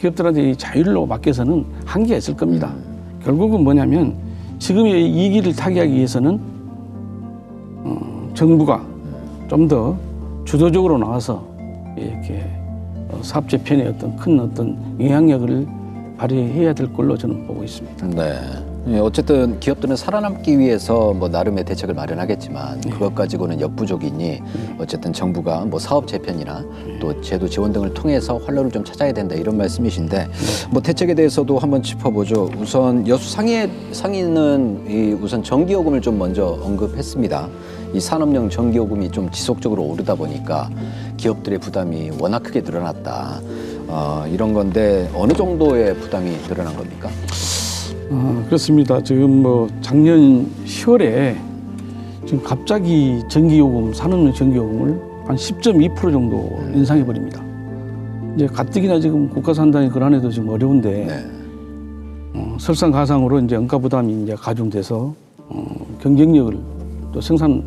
기업들한테 이 자율로 맡겨서는 한계가 있을 겁니다. 결국은 뭐냐면 지금의 이 길을 타개하기 위해서는 어, 정부가 좀더 주도적으로 나와서 이렇게 어, 사업 재편에 어떤 큰 어떤 영향력을 발휘해야 될 걸로 저는 보고 있습니다. 네. 예, 어쨌든 기업들은 살아남기 위해서 뭐 나름의 대책을 마련하겠지만 그것 가지고는 역부족이니 어쨌든 정부가 뭐 사업 재편이나 또 제도 지원 등을 통해서 활로를 좀 찾아야 된다 이런 말씀이신데 뭐 대책에 대해서도 한번 짚어보죠. 우선 여수 상해 상인은 이 우선 전기요금을 좀 먼저 언급했습니다. 이 산업용 전기요금이 좀 지속적으로 오르다 보니까 기업들의 부담이 워낙 크게 늘어났다. 어, 이런 건데 어느 정도의 부담이 늘어난 겁니까? 어, 그렇습니다. 지금 뭐 작년 10월에 지금 갑자기 전기요금, 산업용 전기요금을 한 10.2% 정도 인상해 버립니다. 이제 가뜩이나 지금 국가산단이 그안에도 지금 어려운데 네. 어, 설상가상으로 이제 원가 부담이 이제 가중돼서 어, 경쟁력을 또 생산